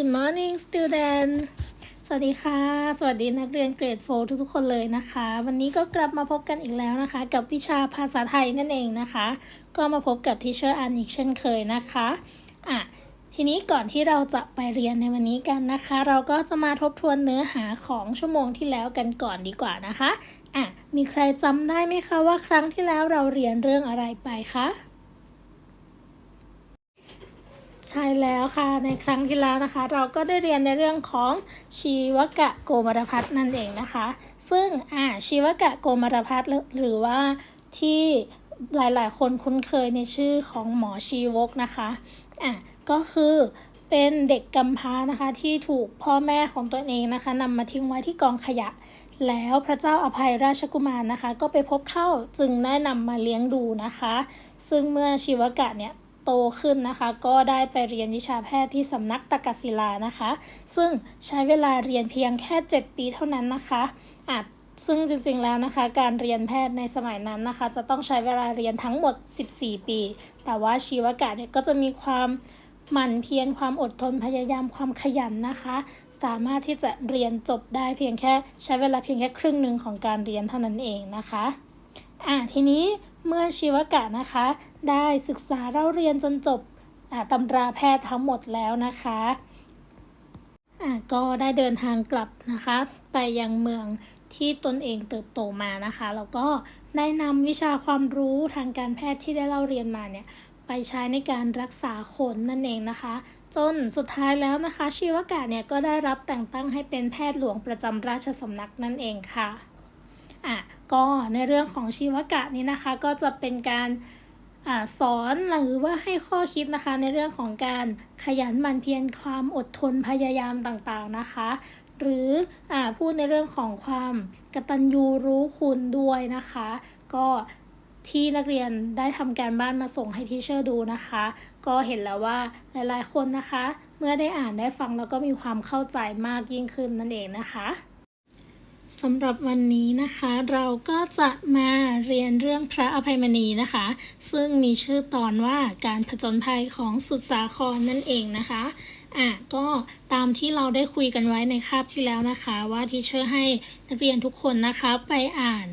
Good morning student สวัสดีค่ะ สวัสดีนักเรียนเกรดโฟทุกๆ คนเลยนะคะ วันนี้ก็กลับมาพบกันอีกแล้วนะคะ กับวิชาภาษาไทยนั่นเองนะคะ ก็มาพบกับทีเชอร์อันอีกเช่นเคยนะคะอะทีนี้ก่อนที่เราจะไปเรียนในวันนี้กันนะคะ เราก็จะมาทบทวนเนื้อหาของชั่วโมงที่แล้วกันก่อนดีกว่านะคะอะมีใครจำได้ไหมคะว่าครั้งที่แล้วเราเรียนเรื่องอะไรไปคะ ใช่แล้วค่ะในครั้งที่แล้วนะคะ เราก็ได้เรียนในเรื่องของชีวกะโกมารพัฒนั่นเองนะคะ ซึ่งอ่าชีวกะโกมารพัฒหรือว่าที่หลายๆ คนคุ้นเคยในชื่อของหมอชีวกนะคะอะก็คือเป็นเด็กกำพร้านะคะที่ถูกพ่อแม่ของตัวเองนะคะนำมาทิ้งไว้ที่กองขยะ แล้วพระเจ้าอภัยราชกุมารนะคะ ก็ไปพบเข้าจึงได้นำมาเลี้ยงดูนะคะ ซึ่งเมื่อชีวกะเนี่ย โตขึ้นนะคะ ก็ได้ไปเรียนวิชาแพทย์ที่สำนักตากศิลานะคะ ซึ่งใช้เวลาเรียนเพียงแค่ 7 ปีเท่านั้นนะคะอาจซึ่งจริงๆแล้วนะคะ การเรียนแพทย์ในสมัยนั้นนะคะ จะต้องใช้เวลาเรียนทั้งหมด 14 ปี แต่ว่าชีวกะเนี่ยก็จะมีความหมั่นเพียรความอดทนพยายามความขยันนะคะ สามารถที่จะเรียนจบได้เพียงแค่ใช้เวลาเพียงแค่ครึ่งหนึ่งของการเรียนเท่านั้นเองนะคะ อะทีนี้เมื่อชีวกะนะคะ ได้ศึกษาเล่าเรียนจนจบตำราแพทย์ทั้งหมดแล้วนะคะะก็ได้เดินทางกลับนะคะ ไปยังเมืองที่ตนเองเติบโตมานะคะ แล้วก็ได้นำวิชาความรู้ทางการแพทย์ที่ได้เล่าเรียนมาเนี่ยไปใช้ในการรักษาคนนั่นเองนะคะ จนสุดท้ายแล้วนะคะ ชีวกะเนี่ยก็ได้รับแต่งตั้งให้เป็นแพทย์หลวงประจำราชสำนักนั่นเองค่ะอะ ก็ในเรื่องของชีวกะนี้นะคะก็จะเป็นการอสอนหรือว่าให้ข้อคิดนะคะในเรื่องของการขยันหมั่นเพียรความอดทนพยายามต่างๆนะคะ หรืออพูดในเรื่องของความกตัญญูรู้คุณด้วยนะคะ ก็ที่นักเรียนได้ทำการบ้านมาส่งให้ทีเชอร์ดูนะคะ ก็เห็นแล้วว่าหลายๆคนนะคะ เมื่อได้อ่านได้ฟังแล้วก็มีความเข้าใจมากยิ่งขึ้นนั่นเองนะคะ สำหรับวันนี้นะคะเราก็จะมาเรียนเรื่องพระอภัยมณีนะคะ ซึ่งมีชื่อตอนว่าการผจญภัยของสุดสาครนั่นเองนะคะอะก็ตามที่เราได้คุยกันไว้ในคาบที่แล้วนะคะ ว่าที่เชื่อให้นักเรียนทุกคนนะคะไปอ่าน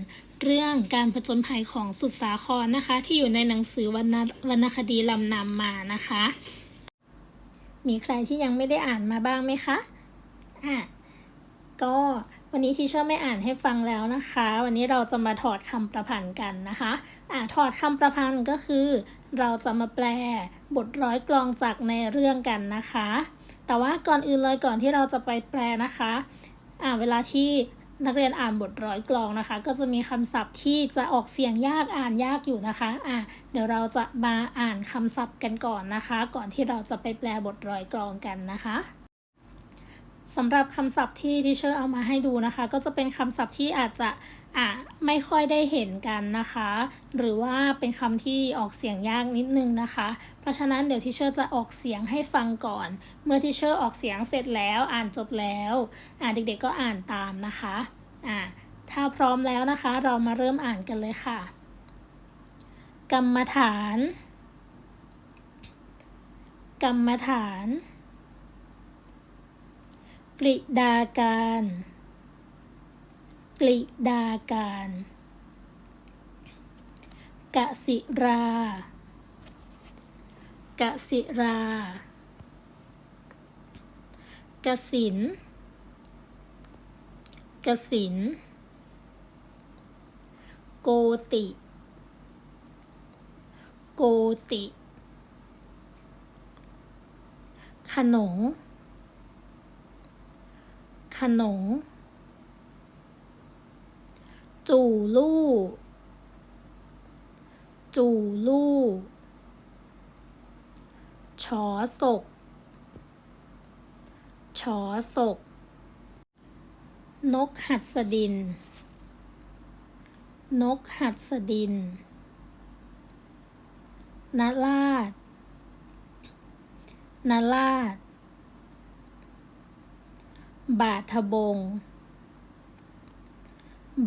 เรื่องการผจญภัยของสุดสาครนะคะ ที่อยู่ในหนังสือวรรณวรรณคดีลำนำมานะคะ มีใครที่ยังไม่ได้อ่านมาบ้างไหมคะอะก็ วันนี้ทีเชอร์ไม่อ่านให้ฟังแล้วนะคะ วันนี้เราจะมาถอดคำประพันธ์กันนะคะอ่าถอดคำประพันธ์ก็คือ เราจะมาแปลบทร้อยกลองจากในเรื่องกันนะคะ แต่ว่าก่อนอื่นเลยก่อนที่เราจะไปแปลนะคะอ่าเวลาที่นักเรียนอ่านบทร้อยกลองนะคะ ก็จะมีคำศัพท์ที่จะออกเสียงยากอ่านยากอยู่นะคะอะเดี๋ยวเราจะมาอ่านคำศัพท์กันก่อนนะคะ ก่อนที่เราจะไปแปลบทร้อยกลองกันนะคะ สำหรับคำศัพท์ที่ที่เชอร์เอามาให้ดูนะคะ ก็จะเป็นคำศัพท์ที่อาจจะอะไม่ค่อยได้เห็นกันนะคะ หรือว่าเป็นคำที่ออกเสียงยากนิดนึงนะคะ เพราะฉะนั้นเดี๋ยวที่เชอร์จะออกเสียงให้ฟังก่อน เมื่อที่เชอร์ออกเสียงเสร็จแล้วอ่านจบแล้วอะเด็กๆก็อ่านตามนะคะอะถ้าพร้อมแล้วนะคะ เรามาเริ่มอ่านกันเลยค่ะ กรรมฐาน กรรมฐาน กริดาการ กริดาการกสิรากสิรากสินกสิน โกติ โกติ ขนง ขนง จู่ลู่ จู่ลู่ ชอศก ชอศก นกหัดสดิน นกหัดสดินนาลาดนาลาด บาทบง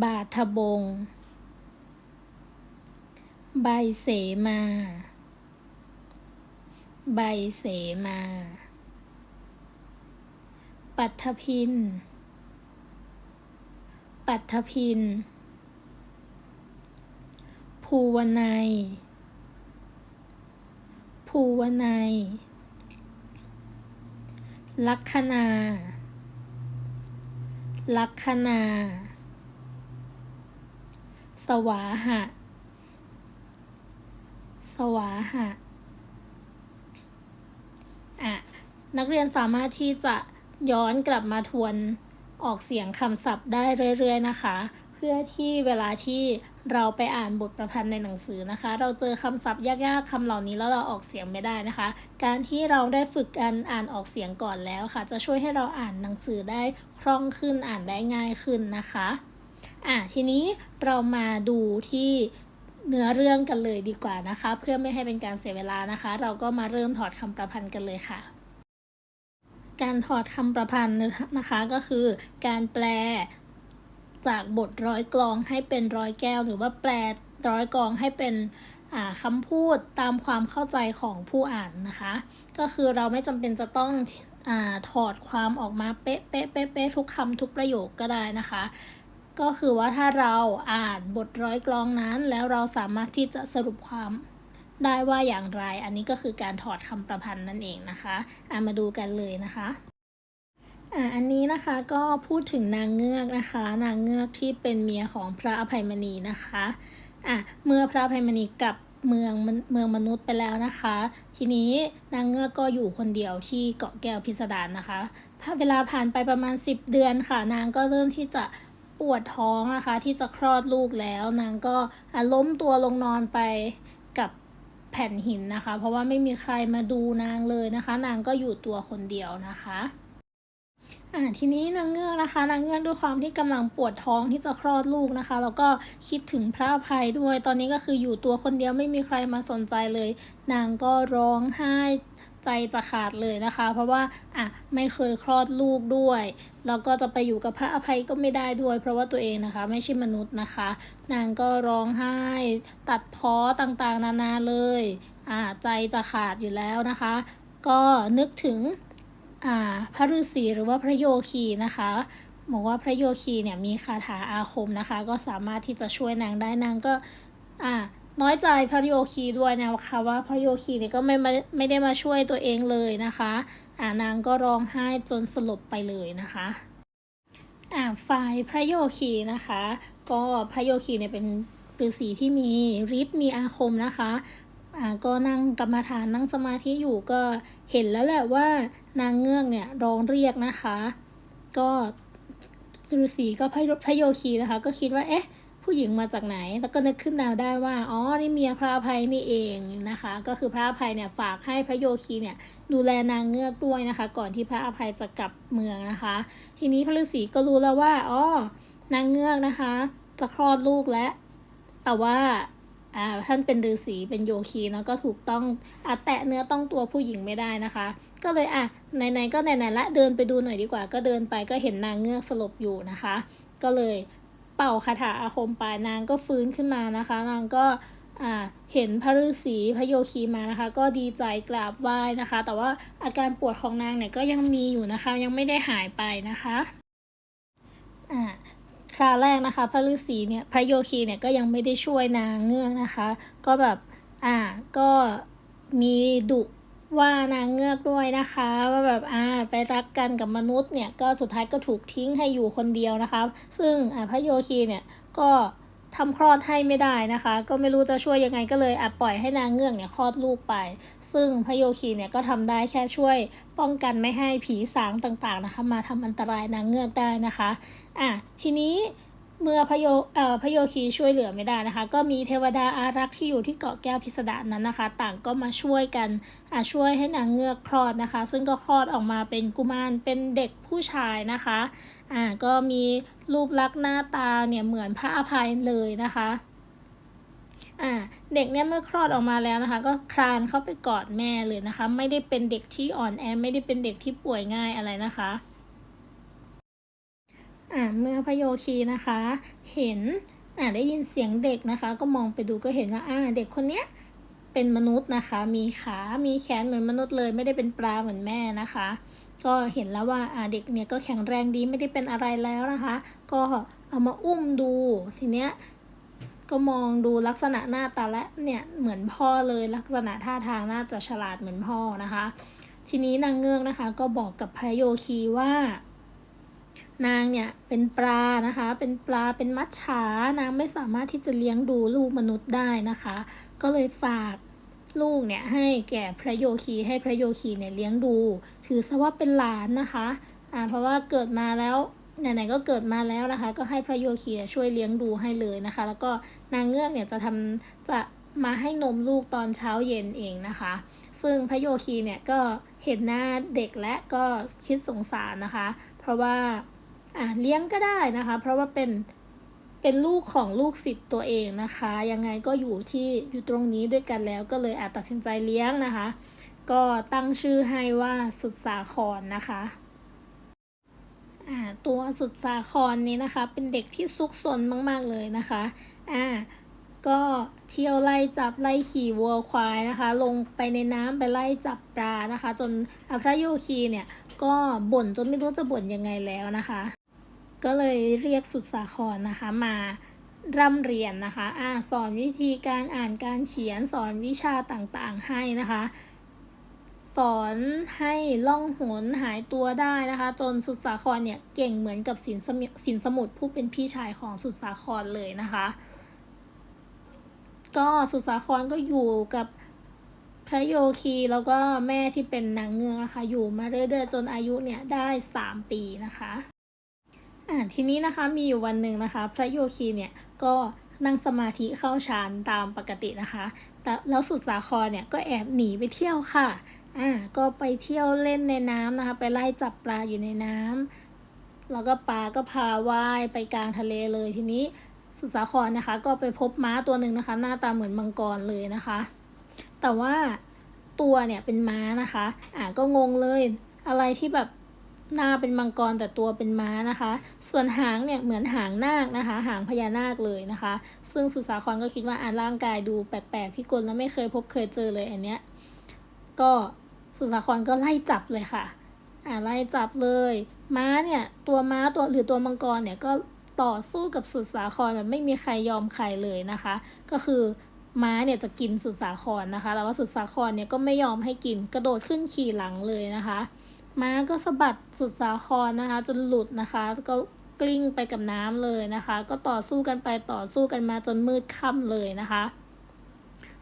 บาทบง ใบเสมา ใบเสมา ปัทพิน ปัทพิน ภูวนัย ภูวนัย ลัคนา ลัคนา สวาหะ สวาหะอะนักเรียนสามารถที่จะย้อนกลับมาทวนออกเสียงคำศัพท์ได้เรื่อย ๆ นะคะ พื่อที่เวลาที่เราไปอ่านบทประพันธ์ในหนังสือนะคะ เราเจอคำศัพท์ยากๆคำเหล่านี้แล้วเราออกเสียงไม่ได้นะคะ การที่เราได้ฝึกการอ่านออกเสียงก่อนแล้วค่ะ จะช่วยให้เราอ่านหนังสือได้คล่องขึ้นอ่านได้ง่ายขึ้นนะคะอะทีนี้เรามาดูที่เนื้อเรื่องกันเลยดีกว่านะคะ เพื่อไม่ให้เป็นการเสียเวลานะคะ เราก็มาเริ่มถอดคำประพันธ์กันเลยค่ะ การถอดคำประพันธ์นะคะก็คือ การแปล จากบทร้อยกลองให้เป็นร้อยแก้ว หรือว่าแปลร้อยกลองให้เป็นคำพูดตามความเข้าใจของผู้อ่านนะคะ ก็คือเราไม่จำเป็นจะต้องอถอดความออกมาเป๊ะเป๊ะเป๊ะเป๊ะทุกคำทุกประโยคก็ได้นะคะ ก็คือว่าถ้าเราอ่านบทร้อยกลองนั้น แล้วเราสามารถที่จะสรุปความได้ว่าอย่างไร อันนี้ก็คือการถอดคำประพันธ์นั่นเองนะคะามาดูกันเลยนะคะ อ่าอันนี้นะคะก็พูดถึงนางเงือกนะคะ นางเงือกที่เป็นเมียของพระอภัยมณีนะคะอะเมื่อพระอภัยมณีกลับเมืองเมืองมนุษย์ไปแล้วนะคะ ทีนี้นางเงือกก็อยู่คนเดียวที่เกาะแก้วพิสดารนะคะเวลาผ่านไปประมาณ 10 เดือนค่ะ นางก็เริ่มที่จะปวดท้องนะคะ ที่จะคลอดลูกแล้ว นางก็ล้มตัวลงนอนไปกับแผ่นหินนะคะ เพราะว่าไม่มีใครมาดูนางเลยนะคะ นางก็อยู่ตัวคนเดียวนะคะ อ่าทีนี้นางเงือกนะคะนางเงือกด้วยความที่กำลังปวดท้องที่จะคลอดลูกนะคะ แล้วก็คิดถึงพระอภัยด้วย ตอนนี้ก็คืออยู่ตัวคนเดียวไม่มีใครมาสนใจเลย นางก็ร้องไห้ใจจะขาดเลยนะคะ เพราะว่าอะไม่เคยคลอดลูกด้วย แล้วก็จะไปอยู่กับพระอภัยก็ไม่ได้ด้วย เพราะว่าตัวเองนะคะไม่ใช่มนุษย์นะคะ นางก็ร้องไห้ ตัดพ้อต่างๆ นานาเลยอ่าใจจะขาดอยู่แล้วนะคะ ก็นึกถึง พระฤาษีหรือว่าพระโยคีนะคะบอกว่าพระโยคีเนี่ยมีคาถาอาคมนะคะ ก็สามารถที่จะช่วยนางได้นางก็อ่าน้อยใจพระโยคีด้วยนะคะว่าพระโยคีเนี่ยก็ไม่ไม่ได้มาช่วยตัวเองเลยนะคะอ่านางก็ร้องไห้จนสลบไปเลยนะคะอ่าฝ่ายพระโยคีนะคะ ก็พระโยคีเนี่ยเป็นฤาษีที่มีฤทธิ์มีอาคมนะคะอ่าก็นั่งกรรมฐานนั่งสมาธิอยู่ก็เห็นแล้วแหละว่า นางเงือกเนี่ยร้องเรียกนะคะ ก็ฤาษีก็พระพระโยคีนะคะ ก็คิดว่าเอ๊ะผู้หญิงมาจากไหน แล้วก็นึกขึ้นมาได้ว่า อ๋อ นี่เมียพระอภัยนี่เองนะคะ ก็คือพระอภัยเนี่ยฝากให้พระโยคีเนี่ยดูแลนางเงือกด้วยนะคะ ก่อนที่พระอภัยจะกลับเมืองนะคะ ทีนี้พระฤาษีก็รู้แล้วว่า อ๋อ นางเงือกนะคะ จะคลอดลูกแล้ว แต่ว่า อ่าท่านเป็นฤาษีเป็นโยคีเนาะก็ถูกต้องอะแตะเนื้อต้องตัวผู้หญิงไม่ได้นะคะ ก็เลยอะไหนๆก็ไหนๆละเดินไปดูหน่อยดีกว่า ก็เดินไปก็เห็นนางเงือกสลบอยู่นะคะ ก็เลยเป่าคาถาอาคมไปนางก็ฟื้นขึ้นมานะคะ นางก็อ่าเห็นพระฤาษีพระโยคีมานะคะ ก็ดีใจกราบไหว้นะคะ แต่ว่าอาการปวดของนางเนี่ยก็ยังมีอยู่นะคะ ยังไม่ได้หายไปนะคะอ่า คราแรกนะคะ พระฤาษีเนี่ยพระโยคีเนี่ยก็ยังไม่ได้ช่วยนางเงือกนะคะ ก็แบบอ่าก็มีดุว่านางเงือกด้วยนะคะ ว่าแบบอ่าไปรักกันกับมนุษย์เนี่ยก็สุดท้ายก็ถูกทิ้งให้อยู่คนเดียวนะคะ ซึ่งอ่าพระโยคีเนี่ยก็ ทำคลอดให้ไม่ได้นะคะ ก็ไม่รู้จะช่วยยังไงก็เลยอะปล่อยให้นางเงือกเนี่ยคลอดลูกไป ซึ่งพระโยคีเนี่ยก็ทำได้แค่ช่วยป้องกันไม่ให้ผีสางต่างๆนะคะ มาทำอันตรายนางเงือกได้นะคะอะทีนี้เมื่อพโยเอ่อพโยคีช่วยเหลือไม่ได้นะคะ ก็มีเทวดาอารักษ์ที่อยู่ที่เกาะแก้วพิสดารนั้นนะคะ ต่างก็มาช่วยกันอ่าช่วยให้นางเงือกคลอดนะคะ ซึ่งก็คลอดออกมาเป็นกุมารเป็นเด็กผู้ชายนะคะอ่าก็มี รูปลักษณ์หน้าตาเนี่ยเหมือนพระอภัยเลยนะคะอ่าเด็กเนี่ยเมื่อคลอดออกมาแล้วนะคะ ก็คลานเข้าไปกอดแม่เลยนะคะ ไม่ได้เป็นเด็กที่อ่อนแอไม่ได้เป็นเด็กที่ป่วยง่ายอะไรนะคะอ่าเมื่อพโยคีนะคะ เห็นอ่าได้ยินเสียงเด็กนะคะ ก็มองไปดูก็เห็นว่าอ่าเด็กคนเนี้ยเป็นมนุษย์นะคะ มีขา มีแขนเหมือนมนุษย์เลย ไม่ได้เป็นปลาเหมือนแม่นะคะ ก็เห็นแล้วว่าเด็กเนี่ยก็แข็งแรงดีไม่ได้เป็นอะไรแล้วนะคะ ก็เอามาอุ้มดูทีเนี้ยก็มองดูลักษณะหน้าตาและเนี่ยเหมือนพ่อเลยลักษณะท่าทางน่าจะฉลาดเหมือนพ่อนะคะ ทีนี้นางเงือกนะคะ ก็บอกกับพระโยคีว่า นางเนี่ยเป็นปลานะคะ เป็นปลาเป็นมัจฉานางไม่สามารถที่จะเลี้ยงดูลูกมนุษย์ได้นะคะ ก็เลยฝากลูกเนี่ยให้แก่พระโยคีให้พระโยคีเนี่ยเลี้ยงดู ถือซะว่าเป็นหลานนะคะอ่าเพราะว่าเกิดมาแล้วไหนๆก็เกิดมาแล้วนะคะ ก็ให้พระโยคีช่วยเลี้ยงดูให้เลยนะคะ แล้วก็นางเงือกเนี่ยจะทำจะมาให้นมลูกตอนเช้าเย็นเองนะคะ ซึ่งพระโยคีเนี่ยก็เห็นหน้าเด็กและก็คิดสงสารนะคะ เพราะว่าอะเลี้ยงก็ได้นะคะ เพราะว่าเป็นเป็นลูกของลูกศิษย์ตัวเองนะคะ ยังไงก็อยู่ที่อยู่ตรงนี้ด้วยกันแล้วก็เลยอาจตัดสินใจเลี้ยงนะคะ ก็ตั้งชื่อให้ว่าสุดสาครนะคะอ่าตัวสุดสาครนี้นะคะ เป็นเด็กที่ซุกซนมาก ๆ เลยนะคะอ่าก็เที่ยวไล่จับไล่ขี่วัวควายนะคะ ลงไปในน้ำไปไล่จับปลานะคะ จนอะพระโยคีเนี่ยก็บ่นจนไม่รู้จะบ่นยังไงแล้วนะคะ ก็เลยเรียกสุดสาครนะคะมาร่ำเรียนนะคะอ่าสอนวิธีการอ่านการเขียนสอนวิชาต่างๆให้นะคะ สอนให้ล่องหนหายตัวได้นะคะ จนสุดสาครเนี่ยเก่งเหมือนกับสินสมิสินสมุทรผู้เป็นพี่ชายของสุดสาครเลยนะคะ ก็สุดสาครก็อยู่กับพระโยคีแล้วก็แม่ที่เป็นนางเงือกนะคะอยู่มาเรื่อยๆจนอายุเนี่ยได้สามปีนะคะอ่าทีนี้นะคะมีอยู่วันหนึ่งนะคะ พระโยคีเนี่ยก็นั่งสมาธิเข้าฌานตามปกตินะคะแต่แล้วสุดสาครเนี่ยก็แอบหนีไปเที่ยวค่ะ อ่าก็ไปเที่ยวเล่นในน้ำนะคะ ไปไล่จับปลาอยู่ในน้ำแล้วก็ปลาก็พาว่ายไปกลางทะเลเลยทีนี้สุสาครนะคะ ก็ไปพบม้าตัวหนึ่งนะคะ หน้าตาเหมือนมังกรเลยนะคะ แต่ว่าตัวเนี่ยเป็นม้านะคะ อ่าก็งงเลย อะไรที่แบบหน้าเป็นมังกรแต่ตัวเป็นม้านะคะ ส่วนหางเนี่ยเหมือนหางนาคนะคะ หางพญานาคเลยนะคะ ซึ่งสุสาครก็คิดว่าอ่าร่างกายดูแปลกๆพิกลแล้วไม่เคยพบเคยเจอเลยอันเนี้ยก็ สุสาครก็ไล่จับเลยค่ะอ่าไล่จับเลย ม้าเนี่ย ตัวม้าตัวหรือตัวมังกรเนี่ยก็ต่อสู้กับสุดสาครแบบไม่มีใครยอมใครเลยนะคะ ก็คือม้าเนี่ยจะกินสุดสาครนะคะแล้วว่าสุดสาครเนี่ยก็ไม่ยอมให้กินกระโดดขึ้นขี่หลังเลยนะคะ ม้าก็สะบัดสุดสาครนะคะ จนหลุดนะคะก็กลิ้งไปกับน้ำเลยนะคะ ก็ต่อสู้กันไปต่อสู้กันมาจนมืดค่ำเลยนะคะ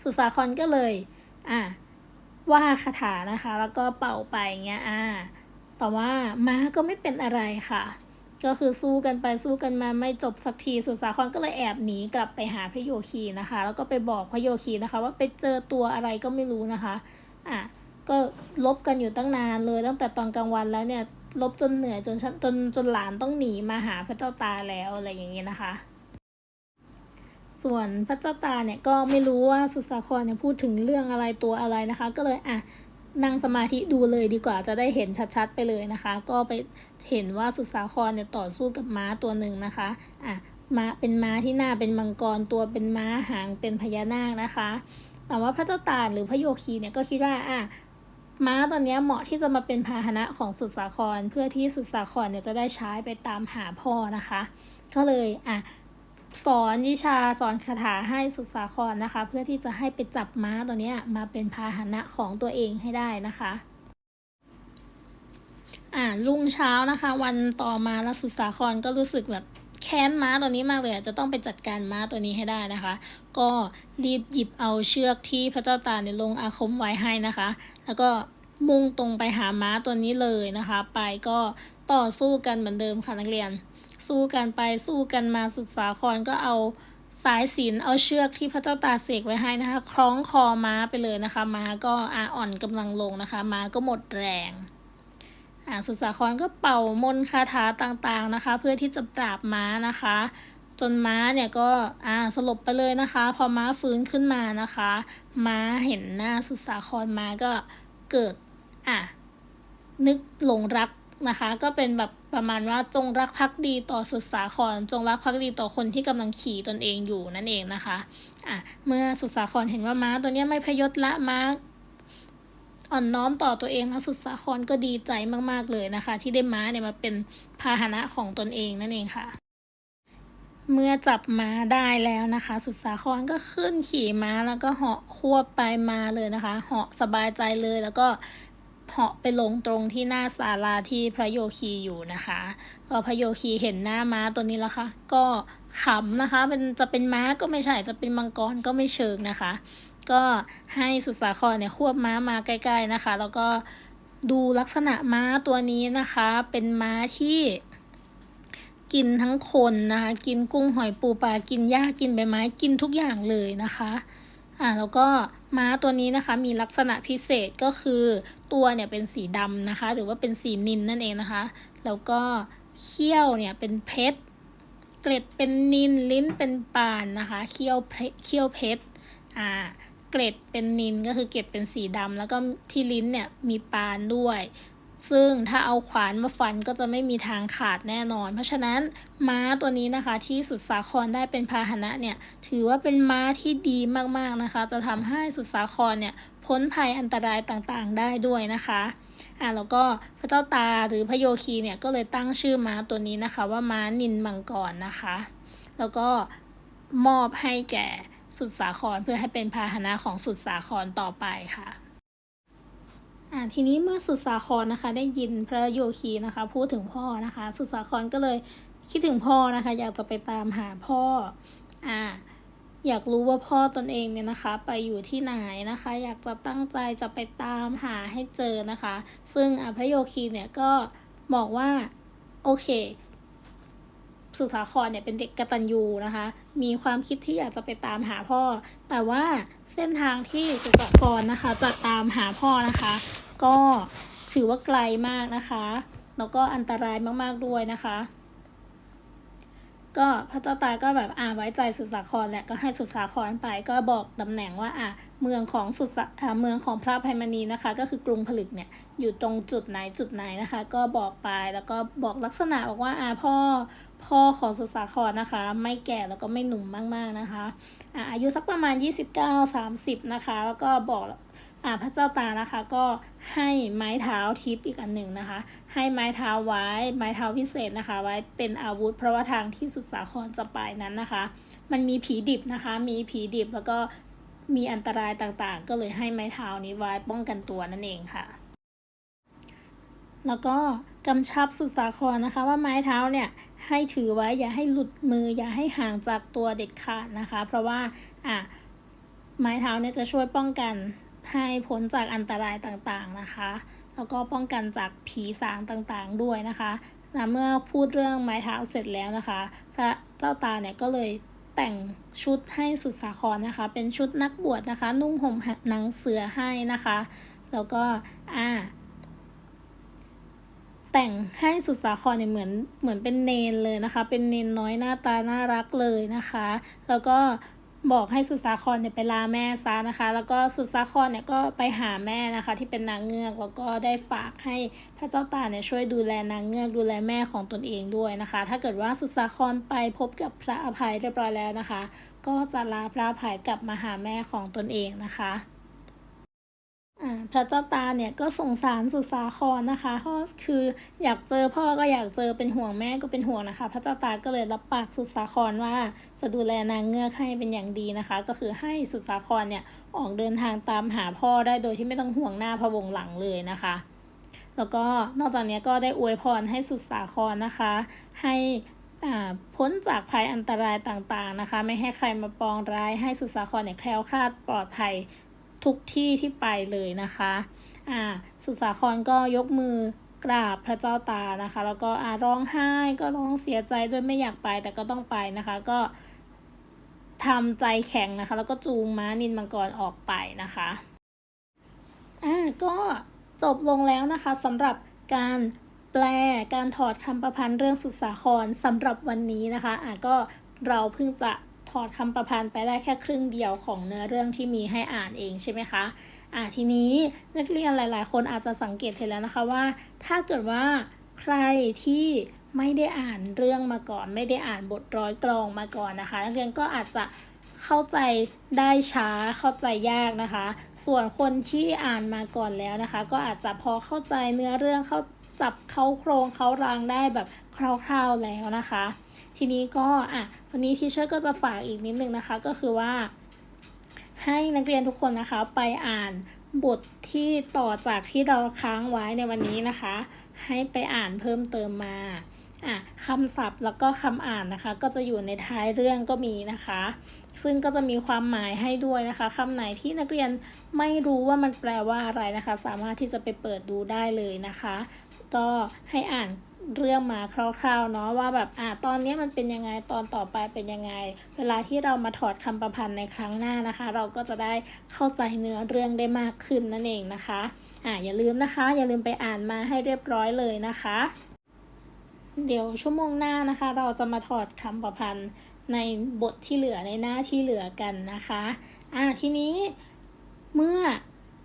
สุดสาครก็เลยอะ ว่าคาถานะคะ แล้วก็เป่าไปเงี้ยอ่าแต่ว่าม้าก็ไม่เป็นอะไรค่ะ ก็คือสู้กันไปสู้กันมาไม่จบสักทีสุดสาครก็เลยแอบหนีกลับไปหาพระโยคีนะคะ แล้วก็ไปบอกพระโยคีนะคะ ว่าไปเจอตัวอะไรก็ไม่รู้นะคะอะก็ลบกันอยู่ตั้งนานเลยตั้งแต่ตอนกลางวันแล้วเนี่ยลบจนเหนื่อยจนฉันจนจนหลานต้องหนีมาหาพระเจ้าตาแล้วอะไรอย่างเงี้ยนะคะ ส่วนพระเจ้าตาเนี่ยก็ไม่รู้ว่าสุสาครเนี่ยพูดถึงเรื่องอะไรตัวอะไรนะคะ ก็เลยอะนั่งสมาธิดูเลยดีกว่าจะได้เห็นชัดๆไปเลยนะคะ ก็ไปเห็นว่าสุสาครเนี่ยต่อสู้กับม้าตัวหนึ่งนะคะอะม้าเป็นม้าที่หน้าเป็นมังกรตัวเป็นม้าหางเป็นพญานาคนะคะ แต่ว่าพระเจ้าตาหรือพระโยคีเนี่ยก็คิดว่าอะม้าตัวนี้เหมาะที่จะมาเป็นพาหนะของสุสาคร เพื่อที่สุสาครเนี่ยจะได้ใช้ไปตามหาพ่อนะคะ ก็เลยอะ สอนวิชาสอนคาถาให้สุสาครนะคะ เพื่อที่จะให้ไปจับม้าตัวนี้มาเป็นพาหนะของตัวเองให้ได้นะคะอ่ารุ่งเช้านะคะ วันต่อมาแล้วสุสาครก็รู้สึกแบบแค้นม้าตัวนี้มากเลยจะต้องไปจัดการม้าตัวนี้ให้ได้นะคะ ก็รีบหยิบเอาเชือกที่พระเจ้าตาเนี่ยลงอาคมไว้ให้นะคะ แล้วก็มุ่งตรงไปหาม้าตัวนี้เลยนะคะ ไปก็ต่อสู้กันเหมือนเดิมค่ะนักเรียน สู้กันไปสู้กันมาสุดสาครก็เอาสายสิญจนเอาเชือกที่พระเจ้าตาเสกไว้ให้นะคะคล้องคอม้าไปเลยนะคะ ม้าก็อาอ่อนกำลังลงนะคะ ม้าก็หมดแรงอ่าสุดสาครก็เป่ามนคาถาต่างๆนะคะ เพื่อที่จะปราบม้านะคะ จนม้าเนี่ยก็อ่าสลบไปเลยนะคะ พอม้าฟื้นขึ้นมานะคะ ม้าเห็นหน้าสุดสาครม้าก็เกิดอะนึกหลงรัก นะคะ ก็เป็นแบบประมาณว่าจงรักภักดีต่อสุดสาคร จงรักภักดีต่อคนที่กำลังขี่ตนเองอยู่นั่นเองนะคะอะเมื่อสุดสาครเห็นว่าม้าตัวนี้ไม่พยศละม้าอ่อนน้อมต่อตัวเองแล้วสุดสาครก็ดีใจมาก ๆ เลยนะคะ ที่ได้ม้าเนี่ยมาเป็นพาหนะของตนเองนั่นเองค่ะ เมื่อจับม้าได้แล้วนะคะ สุดสาครก็ขึ้นขี่ม้าแล้วก็เหาะควบไปมาเลยนะคะเหาะสบายใจเลยแล้วก็ เหาะไปลงตรงที่หน้าศาลาที่พระโยคีอยู่นะคะ ก็พระโยคีเห็นหน้าม้าตัวนี้แล้วค่ะ ก็ขำนะคะเป็นจะเป็นม้าก็ไม่ใช่จะเป็นมังกรก็ไม่เชิงนะคะ ก็ให้สุสาครเนี่ยควบม้ามาใกล้ ๆนะคะ แล้วก็ดูลักษณะม้าตัวนี้นะคะ เป็นม้าที่กินทั้งคนนะคะ กินกุ้งหอยปูปลากินหญ้ากินใบไม้กินทุกอย่างเลยนะคะอ่าแล้วก็ ม้าตัวนี้นะคะมีลักษณะพิเศษก็คือตัวเนี่ยเป็นสีดำนะคะ หรือว่าเป็นสีนินนั่นเองนะคะ แล้วก็เขี้ยวเนี่ยเป็นเพชรเกล็ดเป็นนินลิ้นเป็นปานนะคะเขี้ยวเพชรเขี้ยวเพชรอ่าเกล็ดเป็นนินก็คือเกล็ดเป็นสีดำแล้วก็ที่ลิ้นเนี่ยมีปานด้วย ซึ่งถ้าเอาขวานมาฟันก็จะไม่มีทางขาดแน่นอน เพราะฉะนั้นม้าตัวนี้นะคะที่สุดสาครได้เป็นพาหนะเนี่ยถือว่าเป็นม้าที่ดีมากๆนะคะ จะทำให้สุดสาครเนี่ยพ้นภัยอันตรายต่างๆ ได้ด้วยนะคะอ่าแล้วก็พระเจ้าตาหรือพระโยคีเนี่ยก็เลยตั้งชื่อม้าตัวนี้นะคะ ว่าม้านินมังกรนะคะ แล้วก็มอบให้แก่สุดสาครเพื่อให้เป็นพาหนะของสุดสาครต่อไปค่ะ อ่าทีนี้เมื่อสุดสาครนะคะได้ยินพระโยคีนะคะ พูดถึงพ่อนะคะ สุดสาครก็เลยคิดถึงพ่อนะคะ อยากจะไปตามหาพ่ออ่าอยากรู้ว่าพ่อตนเองเนี่ยนะคะ ไปอยู่ที่ไหนนะคะ อยากจะตั้งใจจะไปตามหาให้เจอนะคะ ซึ่งอพระโยคีเนี่ยก็บอกว่าโอเค สุสาครเนี่ยเป็นเด็กกตัญญูนะคะ มีความคิดที่อยากจะไปตามหาพ่อ แต่ว่าเส้นทางที่สุสาครนะคะ จะตามหาพ่อนะคะ ก็ถือว่าไกลมากนะคะ แล้วก็อันตรายมากๆด้วยนะคะ ก็พระเจ้าตาก็แบบอ่าไว้ใจสุสาครแหละก็ให้สุสาครไปก็บอกตำแหน่งว่าอ่าเมืองของสุสาเมืองของพระภัยมณีนะคะ ก็คือกรุงผลึกเนี่ยอยู่ตรงจุดไหนจุดไหนนะคะ ก็บอกไปแล้วก็บอกลักษณะบอกว่าอ่าพ่อพ่อของสุสาครนะคะ ไม่แก่แล้วก็ไม่หนุ่มมากๆนะคะอ่าอายุสักประมาณ 29-30 นะคะ แล้วก็บอก พระเจ้าตานะคะก็ให้ไม้เท้าทิพย์อีกอันหนึ่งนะคะ ให้ไม้เท้าไว้ไม้เท้าพิเศษนะคะ ไว้เป็นอาวุธ เพราะว่าทางที่สุดสาครจะไปนั้นนะคะ มันมีผีดิบนะคะ มีผีดิบแล้วก็มีอันตรายต่างๆ ก็เลยให้ไม้เท้านี้ไว้ป้องกันตัวนั่นเองค่ะ แล้วก็กำชับสุดสาครนะคะ ว่าไม้เท้าเนี่ยให้ถือไว้อย่าให้หลุดมือ อย่าให้ห่างจากตัวเด็ดขาดนะคะ เพราะว่าอะไม้เท้าเนี่ยจะช่วยป้องกัน ให้พ้นจากอันตรายต่างๆนะคะ แล้วก็ป้องกันจากผีสางต่างๆด้วยนะคะนะเมื่อพูดเรื่องไม้เท้าเสร็จแล้วนะคะ พระเจ้าตาเนี่ยก็เลยแต่งชุดให้สุดสาครนะคะ เป็นชุดนักบวชนะคะ นุ่งห่มหนังเสือให้นะคะ แล้วก็อ่าแต่งให้สุดสาครเนี่ยเหมือนเหมือนเป็นเนนเลยนะคะ เป็นเนนน้อยหน้าตาน่ารักเลยนะคะ แล้วก็ บอกให้สุดสาครเนี่ยไปลาแม่ซะนะคะ แล้วก็สุดสาครเนี่ยก็ไปหาแม่นะคะ ที่เป็นนางเงือกแล้วก็ได้ฝากให้พระเจ้าตาเนี่ยช่วยดูแลนางเงือกดูแลแม่ของตนเองด้วยนะคะ ถ้าเกิดว่าสุดสาครไปพบกับพระอภัยเรียบร้อยแล้วนะคะ ก็จะลาพระอภัยกลับมาหาแม่ของตนเองนะคะ พระเจ้าตาเนี่ยก็สงสารสุดสาครนะคะเพราะคืออยากเจอพ่อก็อยากเจอเป็นห่วงแม่ก็เป็นห่วงนะคะ พระเจ้าตาก็เลยรับปากสุดสาครว่าจะดูแลนางเงือกให้เป็นอย่างดีนะคะ ก็คือให้สุดสาครเนี่ยออกเดินทางตามหาพ่อได้โดยที่ไม่ต้องห่วงหน้าพะวงหลังเลยนะคะ แล้วก็นอกจากนี้ก็ได้อวยพรให้สุดสาครนะคะ ให้อพ้นจากภัยอันตรายต่างๆนะคะ ไม่ให้ใครมาปองร้ายให้สุดสาครเนี่ยแคล้วคลาดปลอดภัย ทุกที่ที่ไปเลยนะคะอ่าสุสาครก็ยกมือกราบพระเจ้าตานะคะ แล้วก็อ่าร้องไห้ก็ร้องเสียใจด้วยไม่อยากไปแต่ก็ต้องไปนะคะ ก็ทำใจแข็งนะคะ แล้วก็จูงม้านินมังกรออกไปนะคะอ่าก็จบลงแล้วนะคะสำหรับการแปลการถอดคำประพันธ์เรื่องสุสาครสำหรับวันนี้นะคะอ่าก็เราเพิ่งจะ ถอดคำประพันธ์ไปได้แค่ครึ่งเดียวของเนื้อเรื่องที่มีให้อ่านเองใช่ไหมคะอ่าทีนี้นักเรียนหลาย ๆ คนอาจจะสังเกตเห็นแล้วนะคะว่า ถ้าเกิดว่าใครที่ไม่ได้อ่านเรื่องมาก่อน ไม่ได้อ่านบทร้อยกลองมาก่อนนะคะ นักเรียนก็อาจจะเข้าใจได้ช้าเข้าใจยากนะคะ ส่วนคนที่อ่านมาก่อนแล้วนะคะ ก็อาจจะพอเข้าใจเนื้อเรื่องเข้าจับเข้าโครงเข้ารางได้แบบคร่าวๆแล้วนะคะ ทีนี้ก็อะวันนี้ทีเชอร์ก็จะฝากอีกนิดนึงนะคะ ก็คือว่า ให้นักเรียนทุกคนนะคะไปอ่านบทที่ต่อจากที่เราค้างไว้ในวันนี้นะคะ ให้ไปอ่านเพิ่มเติมมาอะคำศัพท์แล้วก็คำอ่านนะคะ ก็จะอยู่ในท้ายเรื่องก็มีนะคะ ซึ่งก็จะมีความหมายให้ด้วยนะคะคำไหนที่นักเรียนไม่รู้ว่ามันแปลว่าอะไรนะคะ สามารถที่จะไปเปิดดูได้เลยนะคะ ก็ให้อ่าน เรื่องมาคร่าวๆเนาะว่าแบบอะตอนนี้มันเป็นยังไงตอนต่อไปเป็นยังไง เวลาที่เรามาถอดคำประพันธ์ในครั้งหน้านะคะ เราก็จะได้เข้าใจเนื้อเรื่องได้มากขึ้นนั่นเองนะคะอะอย่าลืมนะคะ อย่าลืมไปอ่านมาให้เรียบร้อยเลยนะคะ เดี๋ยวชั่วโมงหน้านะคะ เราจะมาถอดคำประพันธ์ในบทที่เหลือในหน้าที่เหลือกันนะคะอะทีนี้เมื่อ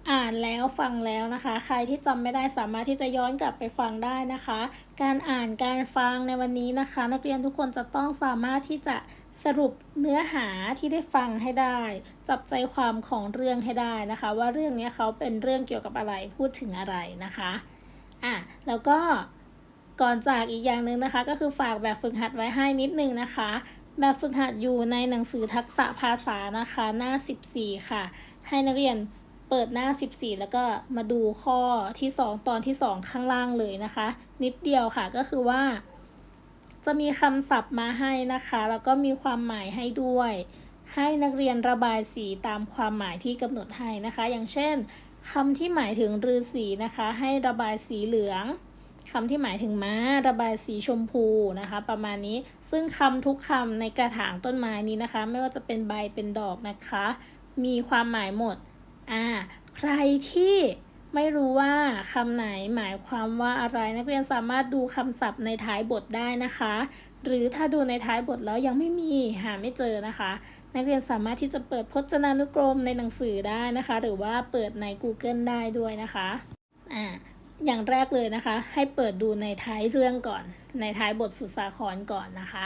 อ่านแล้วฟังแล้วนะคะ ใครที่จำไม่ได้สามารถที่จะย้อนกลับไปฟังได้นะคะ การอ่านการฟังในวันนี้นะคะ นักเรียนทุกคนจะต้องสามารถที่จะสรุปเนื้อหาที่ได้ฟังให้ได้ จับใจความของเรื่องให้ได้นะคะ ว่าเรื่องนี้เขาเป็นเรื่องเกี่ยวกับอะไรพูดถึงอะไรนะคะอะแล้วก็ก่อนจากอีกอย่างหนึ่งนะคะ ก็คือฝากแบบฝึกหัดไว้ให้นิดนึงนะคะ แบบฝึกหัดอยู่ในหนังสือทักษะภาษานะคะ หน้า 14 ค่ะ ให้นักเรียน เปิดหน้า 14 แล้วก็มาดูข้อที่ 2 ตอนที่ 2 ข้างล่างเลยนะคะ นิดเดียวค่ะก็คือว่า จะมีคำศัพท์มาให้นะคะ แล้วก็มีความหมายให้ด้วย ให้นักเรียนระบายสีตามความหมายที่กำหนดให้นะคะ อย่างเช่นคำที่หมายถึงฤาษีนะคะ ให้ระบายสีเหลืองคำที่หมายถึงม้าระบายสีชมพูนะคะ ประมาณนี้ซึ่งคำทุกคำในกระถางต้นไม้นี้นะคะ ไม่ว่าจะเป็นใบเป็นดอกนะคะ มีความหมายหมด อ่าใครที่ไม่รู้ว่าคำไหนหมายความว่าอะไรนักเรียนสามารถดูคำศัพท์ในท้ายบทได้นะคะ หรือถ้าดูในท้ายบทแล้วยังไม่มีหาไม่เจอนะคะ นักเรียนสามารถที่จะเปิดพจนานุกรมในหนังสือได้นะคะ หรือว่าเปิดใน Google ได้ด้วยนะคะอ่าอย่างแรกเลยนะคะ ให้เปิดดูในท้ายเรื่องก่อน ในท้ายบทสุสาครก่อนนะคะ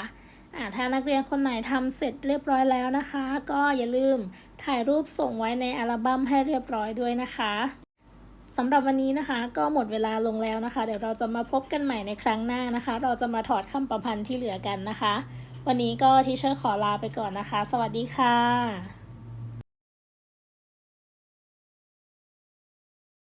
ถ้านักเรียนคนไหนทำเสร็จเรียบร้อยแล้วนะคะ ก็อย่าลืมถ่ายรูปส่งไว้ในอัลบั้มให้เรียบร้อยด้วยนะคะสำหรับวันนี้นะคะ ก็หมดเวลาลงแล้วนะคะ เดี๋ยวเราจะมาพบกันใหม่ในครั้งหน้านะคะ เราจะมาถอดคำประพันธ์ที่เหลือกันนะคะ วันนี้ก็ทีเชอร์ขอลาไปก่อนนะคะ สวัสดีค่ะ